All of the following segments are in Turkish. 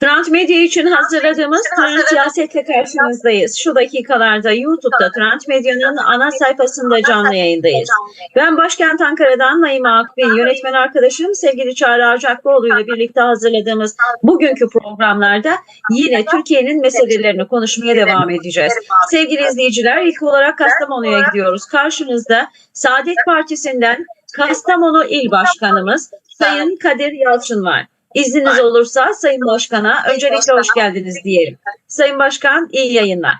Trans Medya için hazırladığımız Trans Siyaset'le karşınızdayız. Şu dakikalarda YouTube'da Trans Medya'nın ana sayfasında canlı yayındayız. Ben başkent Ankara'dan Naime Akbin, yönetmen arkadaşım sevgili Çağrı Arcaklıoğlu ile birlikte hazırladığımız bugünkü programlarda yine Türkiye'nin meselelerini konuşmaya devam edeceğiz. Sevgili izleyiciler ilk olarak Kastamonu'ya gidiyoruz. Karşınızda Saadet Partisi'nden Kastamonu İl Başkanımız Sayın Kadir Yalçın var. İzniniz olursa Sayın Başkan'a öncelikle hoş geldiniz diyelim. Sayın Başkan iyi yayınlar.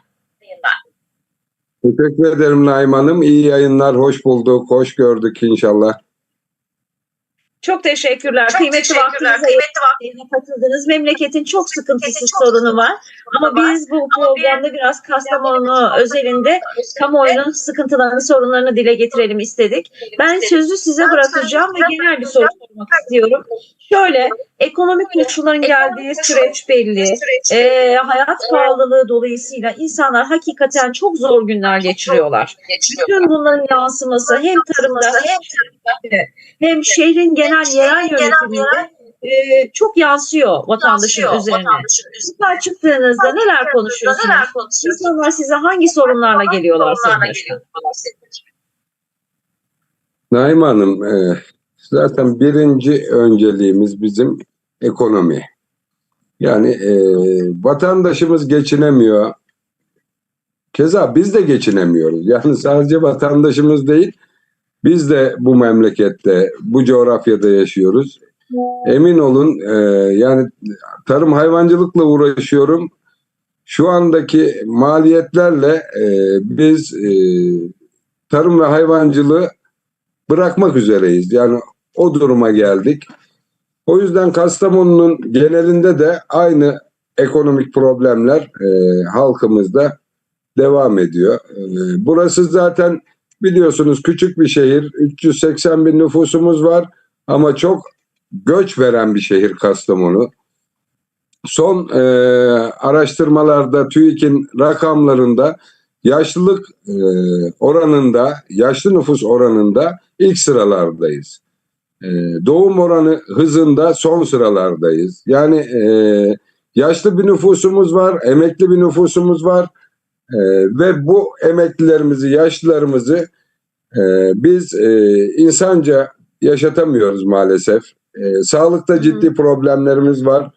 Teşekkür ederim Naim Hanım. İyi yayınlar, hoş bulduk, hoş gördük inşallah. Çok teşekkürler. Çok Kıymetli teşekkürler. vaktinize Kıymetli vak- yayına katıldınız. Memleketin çok sıkıntısı çok sorunu var. Ama var. biz bu programda biraz Kastamonu özelinde kamuoyunun sıkıntılarını, sorunlarını dile getirelim istedik. Ben sözü size bırakacağım ve genel bir soru sormak istiyorum. Şöyle, ekonomik koşulların geldiği süreç belli. Ee, hayat pahalılığı dolayısıyla insanlar hakikaten çok zor günler geçiriyorlar. Bütün bunların yansıması hem tarımda hem, hem şehrin genel yerel yönetiminde e, çok yansıyor vatandaşın üzerine. Sokağa çıktığınızda neler konuşuyorsunuz? İnsanlar size hangi sorunlarla geliyorlar Başkan? Naim Hanım, e, zaten birinci önceliğimiz bizim ekonomi. Yani e, vatandaşımız geçinemiyor. Keza biz de geçinemiyoruz. Yani sadece vatandaşımız değil, biz de bu memlekette, bu coğrafyada yaşıyoruz. Emin olun, e, yani tarım hayvancılıkla uğraşıyorum. Şu andaki maliyetlerle e, biz e, tarım ve hayvancılığı bırakmak üzereyiz. Yani o duruma geldik. O yüzden Kastamonu'nun genelinde de aynı ekonomik problemler e, halkımızda devam ediyor. E, burası zaten biliyorsunuz küçük bir şehir. 380 bin nüfusumuz var ama çok göç veren bir şehir Kastamonu. Son e, araştırmalarda TÜİK'in rakamlarında yaşlılık e, oranında, yaşlı nüfus oranında ilk sıralardayız. E, doğum oranı hızında son sıralardayız. Yani e, yaşlı bir nüfusumuz var, emekli bir nüfusumuz var E, ve bu emeklilerimizi, yaşlılarımızı e, biz e, insanca yaşatamıyoruz maalesef. E, sağlıkta ciddi problemlerimiz var.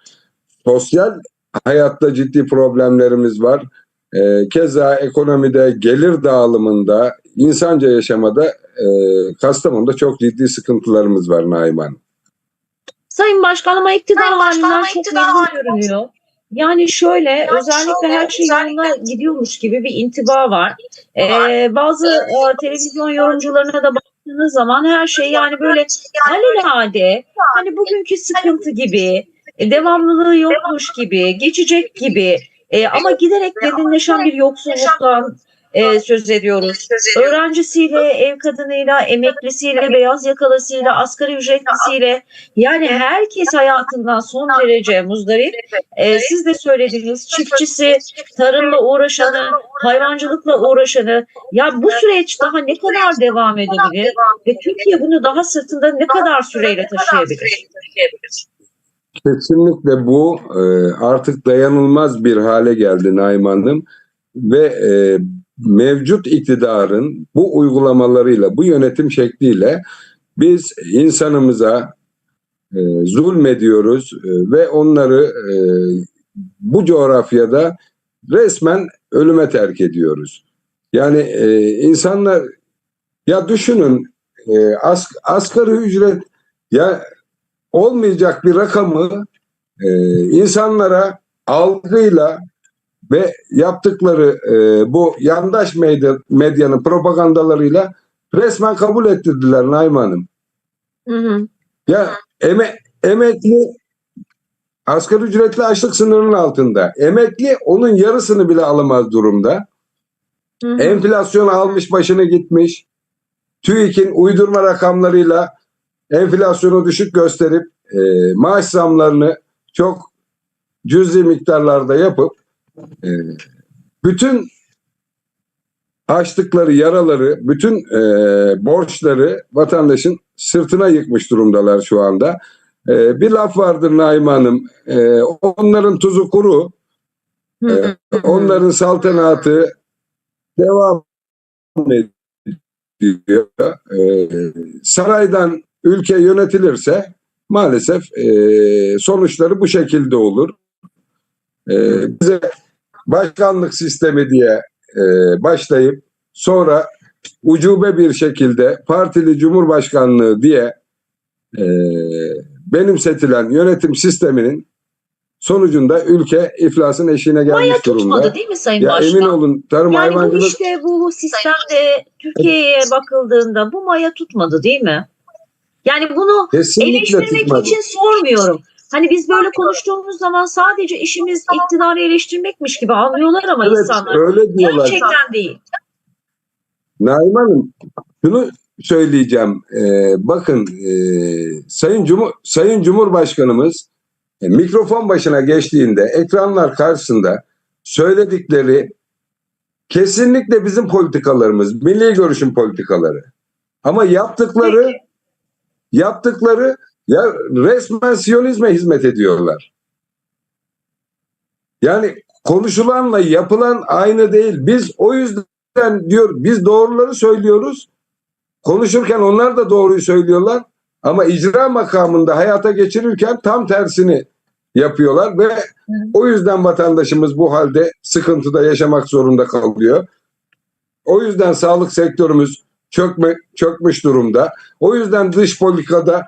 Sosyal hayatta ciddi problemlerimiz var. E, keza ekonomide, gelir dağılımında, insanca yaşamada e, Kastamonu'da çok ciddi sıkıntılarımız var Naim Hanım. Sayın Başkan ama iktidar halinden çok memnun görünüyor. Yani şöyle Yani özellikle şöyle, her şey özellikle- yolunda gidiyormuş gibi bir intiba var. Ee, bazı e, televizyon yorumcularına da baktığınız zaman her şey yani böyle alelade. hani bugünkü sıkıntı gibi devamlılığı yokmuş gibi geçecek gibi. e, ama giderek derinleşen bir yoksulluktan e, söz ediyoruz. Öğrencisiyle, ev kadınıyla, emeklisiyle, beyaz yakalısıyla, asgari ücretlisiyle yani herkes hayatından son derece muzdarip. E, siz de söylediniz çiftçisi, tarımla uğraşanı, hayvancılıkla uğraşanı. Ya bu süreç daha ne kadar devam edebilir ve Türkiye bunu daha sırtında ne kadar süreyle taşıyabilir? Kesinlikle bu e, artık dayanılmaz bir hale geldi Naim Hanım ve e, mevcut iktidarın bu uygulamalarıyla, bu yönetim şekliyle biz insanımıza e, zulmediyoruz e, ve onları e, bu coğrafyada resmen ölüme terk ediyoruz. Yani e, insanlar ya düşünün e, as, asgari ücret ya olmayacak bir rakamı e, insanlara algıyla ve yaptıkları e, bu yandaş medya, medyanın propagandalarıyla resmen kabul ettirdiler Naim Hanım. Hı hı. Ya eme, emekli asgari ücretli açlık sınırının altında. Emekli onun yarısını bile alamaz durumda. Hı hı. Enflasyon almış başını gitmiş. TÜİK'in uydurma rakamlarıyla enflasyonu düşük gösterip e, maaş zamlarını çok cüzi miktarlarda yapıp e, bütün açtıkları yaraları, bütün e, borçları vatandaşın sırtına yıkmış durumdalar şu anda. e, bir laf vardır Naime Hanım. E, onların tuzu kuru, hı. onların saltanatı devam ediyor. E, saraydan ülke yönetilirse maalesef e, sonuçları bu şekilde olur. E, bize başkanlık sistemi diye e, başlayıp sonra ucube bir şekilde partili cumhurbaşkanlığı diye e, benimsetilen yönetim sisteminin sonucunda ülke iflasın eşiğine Maya gelmiş durumda. tutmadı değil mi Sayın Ya Başkan? emin olun tarım yani bu hayvancılık işte bu sistemde Türkiye'ye bakıldığında bu maya tutmadı değil mi? Yani bunu kesinlikle eleştirmek tutmadı. için sormuyorum. Hani biz böyle konuştuğumuz zaman sadece işimiz iktidarı eleştirmekmiş gibi anlıyorlar ama Evet insanlar. öyle diyorlar. Gerçekten değil. Naim Hanım şunu söyleyeceğim. Ee, bakın e, Sayın Cumhur Sayın Cumhurbaşkanımız e, mikrofon başına geçtiğinde ekranlar karşısında söyledikleri kesinlikle bizim politikalarımız, milli görüşün politikaları. Ama yaptıkları yaptıkları ya resmen Siyonizme hizmet ediyorlar. Yani konuşulanla yapılan aynı değil. Biz o yüzden diyor biz doğruları söylüyoruz. Konuşurken onlar da doğruyu söylüyorlar ama icra makamında hayata geçirirken tam tersini yapıyorlar ve o yüzden vatandaşımız bu halde sıkıntıda yaşamak zorunda kalıyor. O yüzden sağlık sektörümüz çökme, çökmüş durumda. O yüzden dış politikada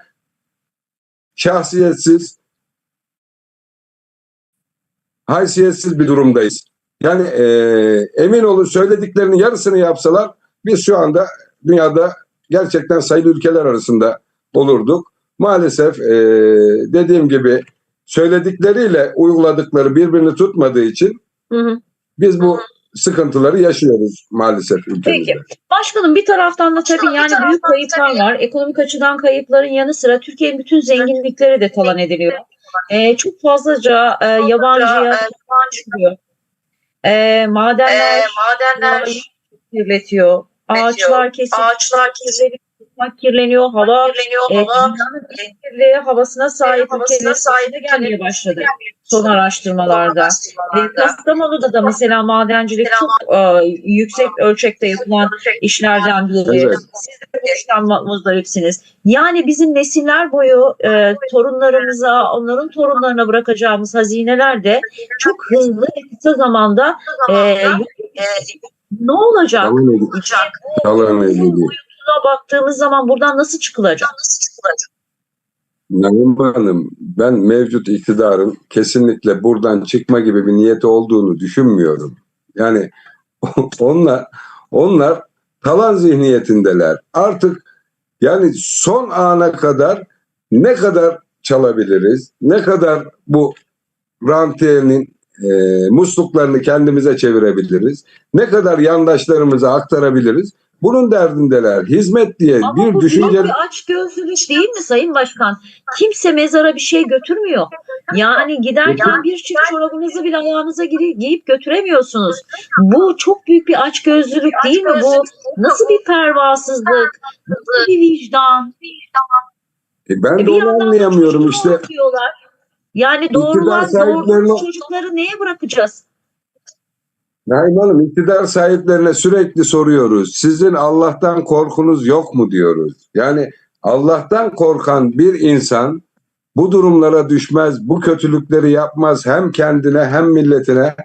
şahsiyetsiz, haysiyetsiz bir durumdayız. Yani e, emin olun söylediklerinin yarısını yapsalar biz şu anda dünyada gerçekten sayılı ülkeler arasında olurduk. Maalesef e, dediğim gibi söyledikleriyle uyguladıkları birbirini tutmadığı için Hı hı. biz bu sıkıntıları yaşıyoruz maalesef ülkemizde. Peki. Başkanım bir taraftan da tabii yani büyük kayıplar var. Ekonomik açıdan kayıpların yanı sıra Türkiye'nin bütün zenginlikleri de talan ediliyor. Ee, çok fazlaca e, yabancıya çıkıyor. Ee, madenler madenler kirletiyor. Ağaçlar kesiliyor. ağaçlar kirleniyor, toprak kirleniyor, hava kirleniyor, e, hava kirli havasına sahip havasına sahip gelmeye başladı son araştırmalarda. E. Kastamonu'da da mesela madencilik çok e, yüksek ölçekte yapılan işlerden biri. Evet. Siz de bu işten muzdaripsiniz. Yani bizim nesiller boyu e, torunlarımıza, onların torunlarına bırakacağımız hazineler de çok hızlı ve kısa zamanda e, yok- ne olacak? Edildi. Talan edildi. Buna baktığımız zaman buradan nasıl çıkılacak? Naim Hanım, ben mevcut iktidarın kesinlikle buradan çıkma gibi bir niyeti olduğunu düşünmüyorum. Yani onlar onlar talan zihniyetindeler. Artık yani son ana kadar ne kadar çalabiliriz, ne kadar bu rantiyenin e, musluklarını kendimize çevirebiliriz, ne kadar yandaşlarımıza aktarabiliriz. Bunun derdindeler. Hizmet diye Ama bir bu düşünce büyük bir açgözlülük değil mi Sayın Başkan? Kimse mezara bir şey götürmüyor. Yani giderken bir çift çorabınızı bile ayağınıza giyip götüremiyorsunuz. Bu çok büyük bir açgözlülük değil mi? Bu nasıl bir pervasızlık, nasıl bir vicdan? E ben E de onu anlayamıyorum işte. Yani doğrulan sahiplerine- doğrulan çocukları neye bırakacağız? Naim Hanım iktidar sahiplerine sürekli soruyoruz. Sizin Allah'tan korkunuz yok mu diyoruz. Yani Allah'tan korkan bir insan bu durumlara düşmez, bu kötülükleri yapmaz hem kendine hem milletine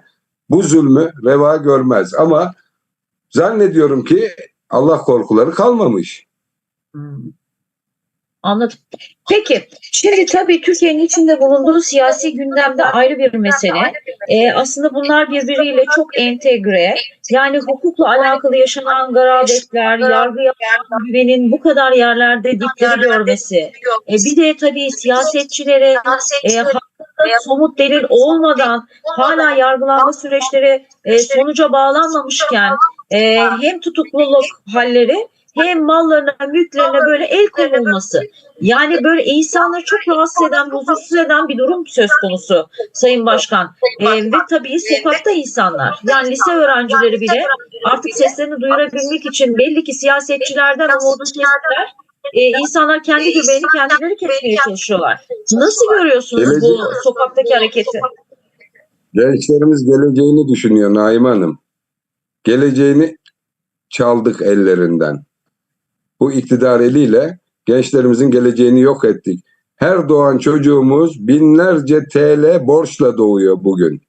bu zulmü reva görmez. Ama zannediyorum ki Allah korkuları kalmamış. Hmm. Anladım. Peki, şimdi tabii Türkiye'nin içinde bulunduğu siyasi gündemde ayrı bir mesele. Ee, aslında bunlar birbiriyle çok entegre. Yani hukukla alakalı yaşanan garabetler, yargıya güvenin bu kadar yerlerde dipleri görmesi. E, bir de tabii siyasetçilere e, somut delil olmadan hala yargılanma süreçleri e, sonuca bağlanmamışken e, hem tutukluluk halleri hem mallarına, mülklerine böyle el konulması. Yani böyle insanları çok rahatsız eden, huzursuz eden bir durum söz konusu Sayın Başkan. Ee, ve tabii sokakta insanlar, yani lise öğrencileri bile artık seslerini duyurabilmek için belli ki siyasetçilerden umudu kestiler e, insanlar kendi göbeğini kendileri kesmeye çalışıyorlar. Nasıl görüyorsunuz bu sokaktaki hareketi? Gençlerimiz geleceğini düşünüyor Naim Hanım. Geleceğini çaldık ellerinden. Bu iktidar eliyle gençlerimizin geleceğini yok ettik. Her doğan çocuğumuz binlerce TL borçla doğuyor bugün.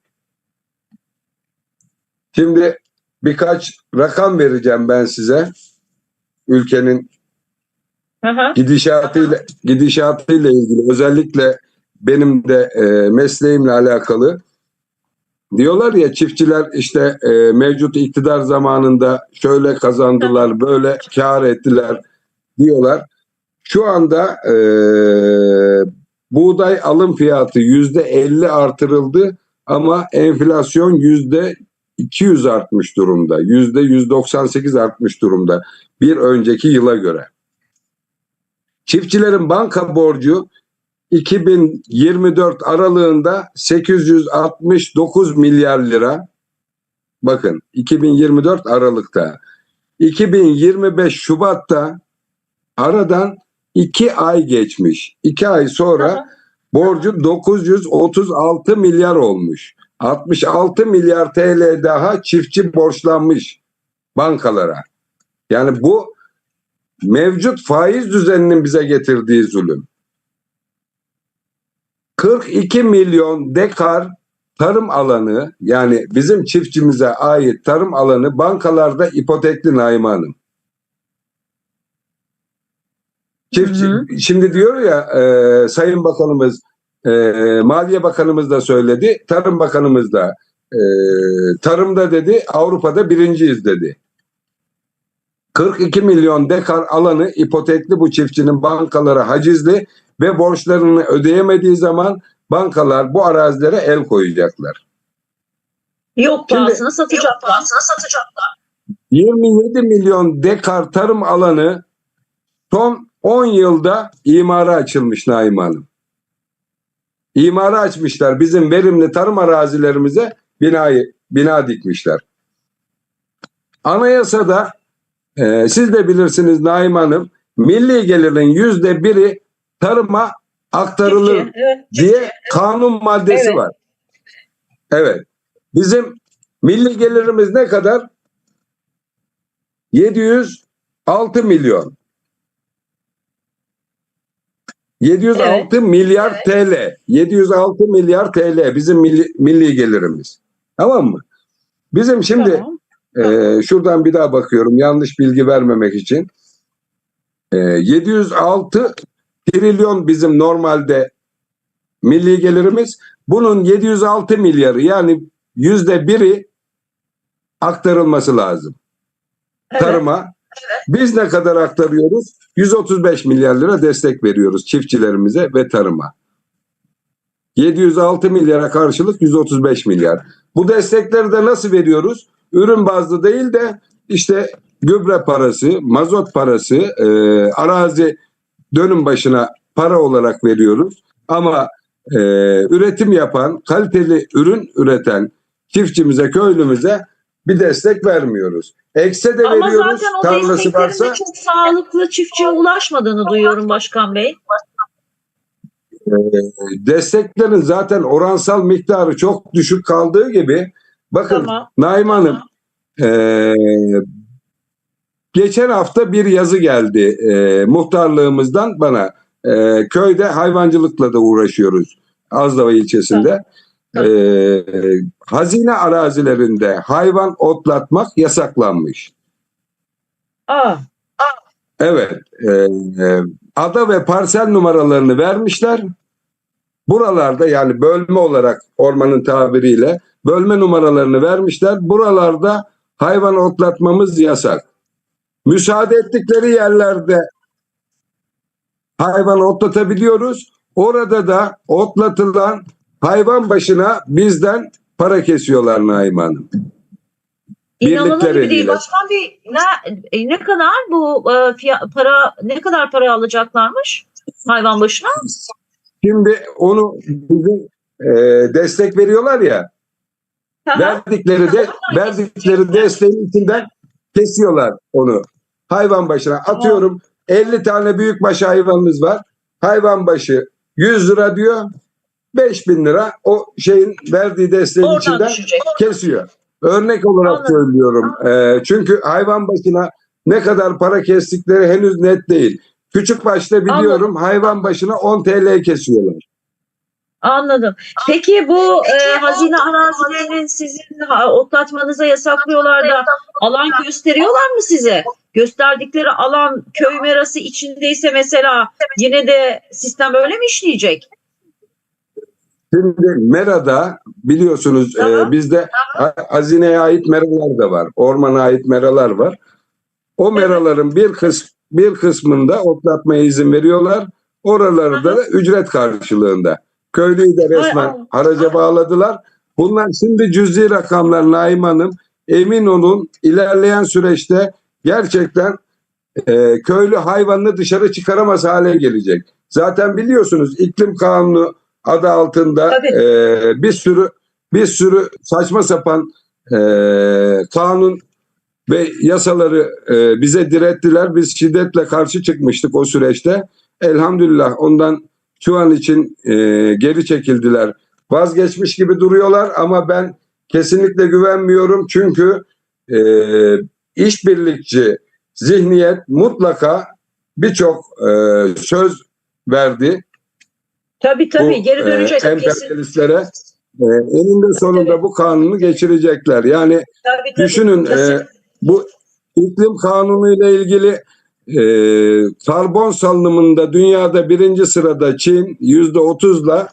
Şimdi birkaç rakam vereceğim ben size. Ülkenin gidişatıyla gidişatıyla ilgili özellikle benim de e, mesleğimle alakalı diyorlar ya çiftçiler işte e, mevcut iktidar zamanında şöyle kazandılar böyle kar ettiler diyorlar. Şu anda e, buğday alım fiyatı yüzde 50 artırıldı ama enflasyon yüzde 200 artmış durumda. Yüzde 198 artmış durumda bir önceki yıla göre. Çiftçilerin banka borcu 2024 aralığında 869 milyar lira. Bakın 2024 Aralık'ta. 2025 Şubat'ta aradan 2 ay geçmiş. 2 ay sonra borcu 936 milyar olmuş. 66 milyar TL daha çiftçi borçlanmış bankalara. Yani bu mevcut faiz düzeninin bize getirdiği zulüm. 42 milyon dekar tarım alanı yani bizim çiftçimize ait tarım alanı bankalarda ipotekli Naime Hanım. Çiftçi, Hı şimdi diyor ya e, Sayın Bakanımız e, Maliye Bakanımız da söyledi, Tarım Bakanımız da e, tarımda dedi Avrupa'da birinciyiz dedi. 42 milyon dekar alanı ipotekli bu çiftçinin bankalara hacizli ve borçlarını ödeyemediği zaman bankalar bu arazilere el koyacaklar. Yok pahasına satacaklar. satacaklar. 27 milyon dekar tarım alanı son 10 yılda imara açılmış Naim Hanım. İmara açmışlar. Bizim verimli tarım arazilerimize binayı, bina dikmişler. Anayasada e, siz de bilirsiniz Naim Hanım milli gelirin yüzde biri tarıma aktarılır evet. diye kanun maddesi Evet. var. Evet. Bizim milli gelirimiz ne kadar? 706 milyon. 706 milyar TL. 706 milyar TL bizim milli, milli gelirimiz. Tamam mı? Bizim şimdi Tamam. Ee, şuradan bir daha bakıyorum yanlış bilgi vermemek için. Ee, 706 trilyon bizim normalde milli gelirimiz. Bunun 706 milyarı yani yüzde biri aktarılması lazım Evet. tarıma. Biz ne kadar aktarıyoruz? 135 milyar lira destek veriyoruz çiftçilerimize ve tarıma. 706 milyara karşılık 135 milyar. Bu destekleri de nasıl veriyoruz? Ürün bazlı değil de işte gübre parası, mazot parası, e, arazi dönüm başına para olarak veriyoruz. Ama e, üretim yapan, kaliteli ürün üreten çiftçimize, köylümüze bir destek vermiyoruz. Ekse de Ama veriyoruz, zaten o tarlası varsa çok sağlıklı çiftçiye ulaşmadığını duyuyorum Başkan Bey. desteklerin zaten oransal miktarı çok düşük kaldığı gibi bakın Tamam. Naim Hanım Ee, geçen hafta bir yazı geldi e, muhtarlığımızdan bana. E, köyde hayvancılıkla da uğraşıyoruz Azdava ilçesinde. E, hazine arazilerinde hayvan otlatmak yasaklanmış. Aa, Evet. e, e, ada ve parsel numaralarını vermişler. Buralarda yani bölme olarak ormanın tabiriyle bölme numaralarını vermişler. Buralarda hayvan otlatmamız yasak. Müsaade ettikleri yerlerde hayvan otlatabiliyoruz. Orada da otlatılan hayvan başına bizden para kesiyorlar Naim Hanım. inanılır gibi değil. Başkan Bey ne, e, ne kadar bu e, fiya- para ne kadar para alacaklarmış hayvan başına? Şimdi onu bize e, destek veriyorlar ya. Verdikleri de verdikleri desteğin içinden kesiyorlar onu. Hayvan başına atıyorum 50 tane büyükbaş hayvanımız var. Hayvan başı 100 lira diyor. 5000 lira o şeyin verdiği desteğin Oradan içinden düşecek. kesiyor. Örnek olarak Anladım. söylüyorum. Ee, çünkü hayvan başına ne kadar para kestikleri henüz net değil. Küçük başta biliyorum hayvan başına 10 TL kesiyorlar. Anladım. Peki bu e, hazine arazilerinin sizin otlatmanıza yasaklıyorlar da alan gösteriyorlar mı size? Gösterdikleri alan köy merası içindeyse mesela yine de sistem öyle mi işleyecek? Şimdi Mera'da biliyorsunuz e, bizde ha- hazineye ait meralar da var. Ormana ait meralar var. O meraların bir kısm bir kısmında otlatmaya izin veriyorlar. Oralarda da ücret karşılığında. Köylüyü de resmen haraca bağladılar. Bunlar şimdi cüzi rakamlar Naim Hanım. Emin olun ilerleyen süreçte gerçekten e, köylü hayvanını dışarı çıkaramaz hale gelecek. Zaten biliyorsunuz iklim kanunu adı altında Tabii. e, bir sürü bir sürü saçma sapan e, kanun ve yasaları e, bize direttiler. Biz şiddetle karşı çıkmıştık o süreçte. Elhamdülillah ondan şu an için e, geri çekildiler. Vazgeçmiş gibi duruyorlar ama ben kesinlikle güvenmiyorum. Çünkü e, işbirlikçi zihniyet mutlaka birçok e, söz verdi Tabii tabii bu geri dönecek. e, emperyalistlere. E, eninde sonunda Tabii. bu kanunu geçirecekler. Yani Tabii, tabii. düşünün, e, bu iklim kanunu ile ilgili e, karbon salınımında dünyada birinci sırada Çin yüzde otuzla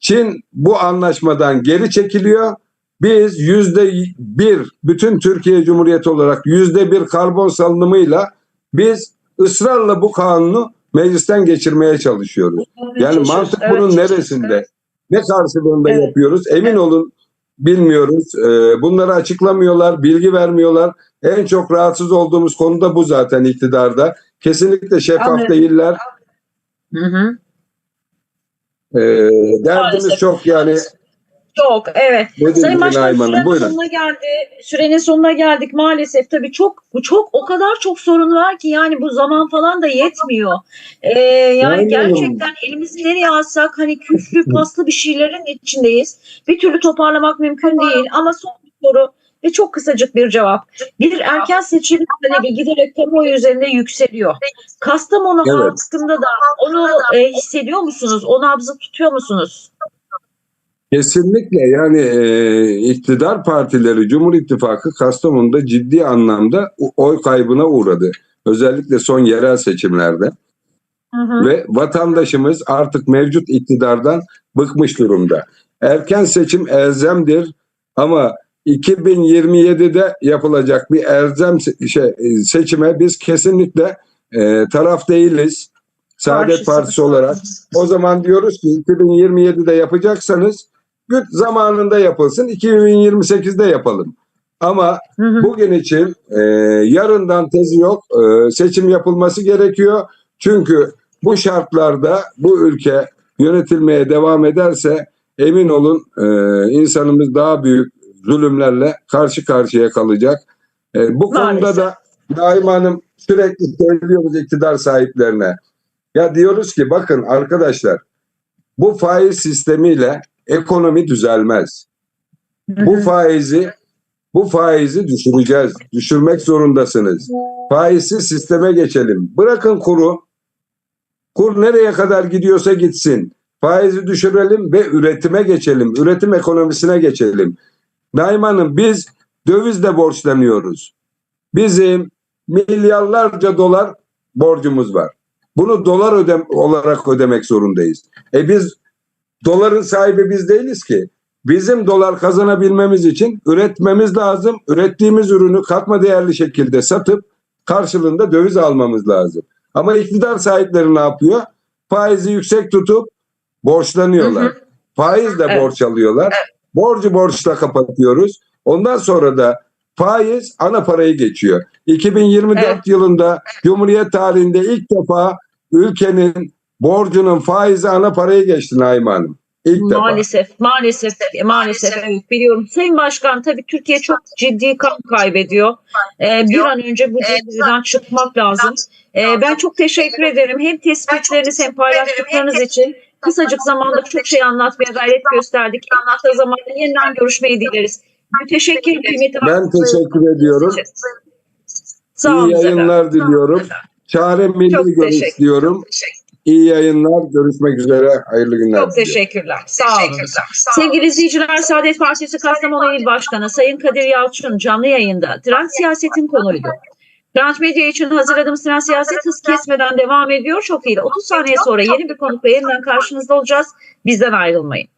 Çin bu anlaşmadan geri çekiliyor. Biz yüzde bir bütün Türkiye Cumhuriyeti olarak yüzde bir karbon salınımıyla biz ısrarla bu kanunu meclisten geçirmeye çalışıyoruz. Yani mantık bunun neresinde? Ne karşılığında Evet. yapıyoruz? Emin olun bilmiyoruz. Ee, bunları açıklamıyorlar, bilgi vermiyorlar. En çok rahatsız olduğumuz konu da bu zaten iktidarda. Kesinlikle şeffaf Anladım. değiller. Hı hı. Ee, derdimiz Maalesef. çok yani. Çok evet. Dediğim Sayın gibi Başkan Naim Hanım, sürenin buyurun. sonuna geldi. Sürenin sonuna geldik maalesef. Tabii çok bu çok o kadar çok sorun var ki yani bu zaman falan da yetmiyor. Ee, yani Hanım. gerçekten elimizi nereye alsak hani küflü paslı bir şeylerin içindeyiz. Bir türlü toparlamak mümkün değil ama son bir soru ve çok kısacık bir cevap. Bir erken seçim talebi giderek kamuoyu üzerinde yükseliyor. Kastamonu Evet. hakkında da onu e, hissediyor musunuz? O nabzı tutuyor musunuz? Kesinlikle yani e, iktidar partileri Cumhur İttifakı Kastamonu'da ciddi anlamda oy kaybına uğradı. Özellikle son yerel seçimlerde. Hı hı. ve vatandaşımız artık mevcut iktidardan bıkmış durumda. Erken seçim elzemdir ama 2027'de yapılacak bir elzem se- şey, e, seçime biz kesinlikle e, taraf değiliz. Saadet. Partisi olarak. O zaman diyoruz ki 2027'de yapacaksanız zamanında yapılsın 2028'de yapalım. Ama Hı hı. Bugün için e, yarından tezi yok. E, seçim yapılması gerekiyor. Çünkü bu şartlarda bu ülke yönetilmeye devam ederse emin olun e, insanımız daha büyük zulümlerle karşı karşıya kalacak. E, bu konuda Maalesef. da Naim Hanım sürekli söylüyoruz iktidar sahiplerine. Ya diyoruz ki bakın arkadaşlar bu faiz sistemiyle ekonomi düzelmez. Bu faizi bu faizi düşüreceğiz. Düşürmek zorundasınız. Faizsiz sisteme geçelim. Bırakın kuru. Kur nereye kadar gidiyorsa gitsin. Faizi düşürelim ve üretime geçelim. Üretim ekonomisine geçelim. Naim Hanım biz dövizle borçlanıyoruz. Bizim milyarlarca dolar borcumuz var. Bunu dolar ödem olarak ödemek zorundayız. E biz doların sahibi biz değiliz ki. Bizim dolar kazanabilmemiz için üretmemiz lazım. Ürettiğimiz ürünü katma değerli şekilde satıp karşılığında döviz almamız lazım. Ama iktidar sahipleri ne yapıyor? Faizi yüksek tutup borçlanıyorlar. Hı hı. Faizle Evet. borç alıyorlar. Borcu borçla kapatıyoruz. Ondan sonra da faiz ana parayı geçiyor. 2024 Evet. yılında Cumhuriyet tarihinde ilk defa ülkenin borcunun faizi ana parayı geçti Naim Hanım. İlk defa. Maalesef, maalesef, maalesef evet biliyorum. Sayın Başkan tabii Türkiye çok ciddi kan kaybediyor. Ee, bir an önce bu cendereden çıkmak lazım. Ee, ben çok teşekkür ederim hem tespitleriniz hem paylaştıklarınız için. Kısacık zamanda çok şey anlatmaya gayret gösterdik. En kısa zamanda yeniden görüşmeyi dileriz. Müteşekkirim kıymetli Ben teşekkür ediyorum. Sağ İyi olun. efendim. yayınlar diliyorum. Çare Çok milli görüş teşekkür- diyorum. İyi yayınlar. Görüşmek üzere. Hayırlı günler. Çok diliyorum. teşekkürler. Sağ olun. Sevgili izleyiciler, Saadet Partisi Kastamonu İl Başkanı Sayın Kadir Yalçın canlı yayında trend siyasetin konuydu. Trend Medya için hazırladığımız trend siyaset hız kesmeden devam ediyor. Çok iyi. 30 saniye sonra yeni bir konukla yeniden karşınızda olacağız. Bizden ayrılmayın.